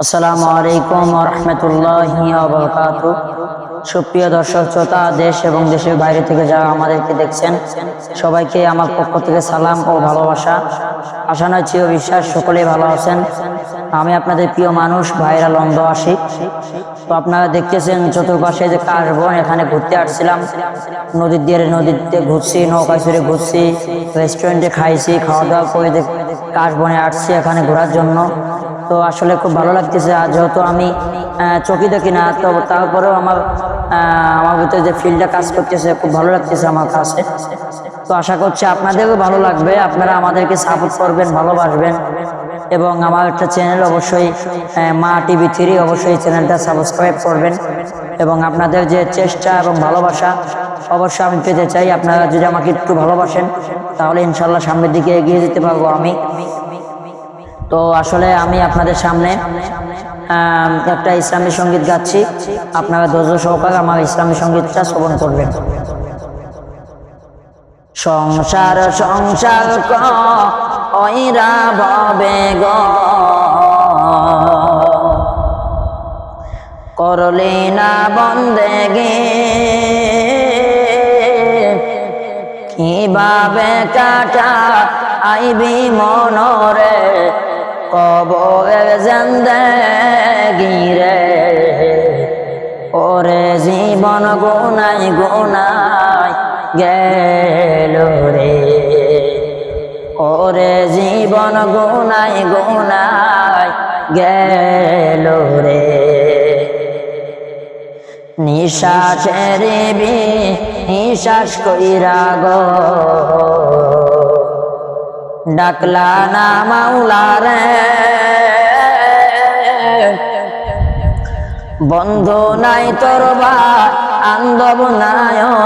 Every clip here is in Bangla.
আসসালামু আলাইকুম রহমতুল্লাহি বরকাত সুপ্রিয় দর্শক, শ্রোতা, দেশ এবং দেশের বাইরে থেকে যারা আমাদেরকে দেখছেন, সবাইকে আমার পক্ষ থেকে সালাম ও ভালোবাসা। আশা নয়, চির বিশ্বাস সকলেই ভালো আছেন। আমি আপনাদের প্রিয় মানুষ ভাইরা লন্দ আসি তো আপনারা দেখতেছেন চতুর্পাশে যে কাশবন এখানে ঘুরতে আসছিলাম। নদীর দিয়ে নদীতে ঘুরছি নৌকা চড়ে ঘুরছি রেস্টুরেন্টে খাইছি খাওয়া দাওয়া করে কাশবনে আসছি এখানে ঘোরার জন্য। তো আসলে খুব ভালো লাগতেছে। আর যেহেতু আমি চকি দেখি না, তো তারপরেও আমার আমার ভিতরে যে ফিল্ডটা কাজ করতেছে, খুব ভালো লাগতেছে আমার কাছে। তো আশা করছি আপনাদেরও ভালো লাগবে। আপনারা আমাদেরকে সাপোর্ট করবেন, ভালোবাসবেন। এবং আমার একটা চ্যানেল অবশ্যই মা টিভি থ্রি অবশ্যই চ্যানেলটা সাবস্ক্রাইব করবেন। এবং আপনাদের যে চেষ্টা এবং ভালোবাসা, অবশ্যই আমি পেতে চাই। আপনারা যদি আমাকে একটু ভালোবাসেন, তাহলে ইনশাল্লাহ সামনের দিকে এগিয়ে যেতে পারব আমি। তো আসলে আমি আপনাদের সামনে একটা ইসলামী সংগীত গাচ্ছি। আপনারা ধৈর্য সহকারে আমার ইসলামী সঙ্গীতটা শ্রবণ করবেন। সংসার সংসার কইরা ভবে গ করলে না বন্দে গে, কীভাবে কাটা আইবি মনরে কবরের জিন্দগিরে ওরে জীবন গুনাই গুনাই গেল রে। ওরে জীবন গুনাই গুনাই গেল রে। নিঃশ্বাসের বি নিঃশ্বাস কইরা গো। ডাকলা না মাওলা রে। বন্ধু নাই তোর বা আন্দব রে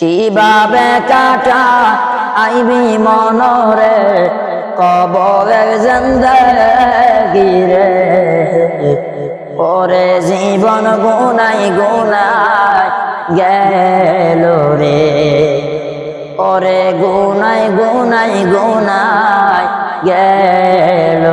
কীভাবে কাটা আইবি মনরে কবরের জিন্দগিরে? ওরে জীবন গুনাই গুনাই গেল রে। ওরে গুনাই গুনাই গুনাই গেল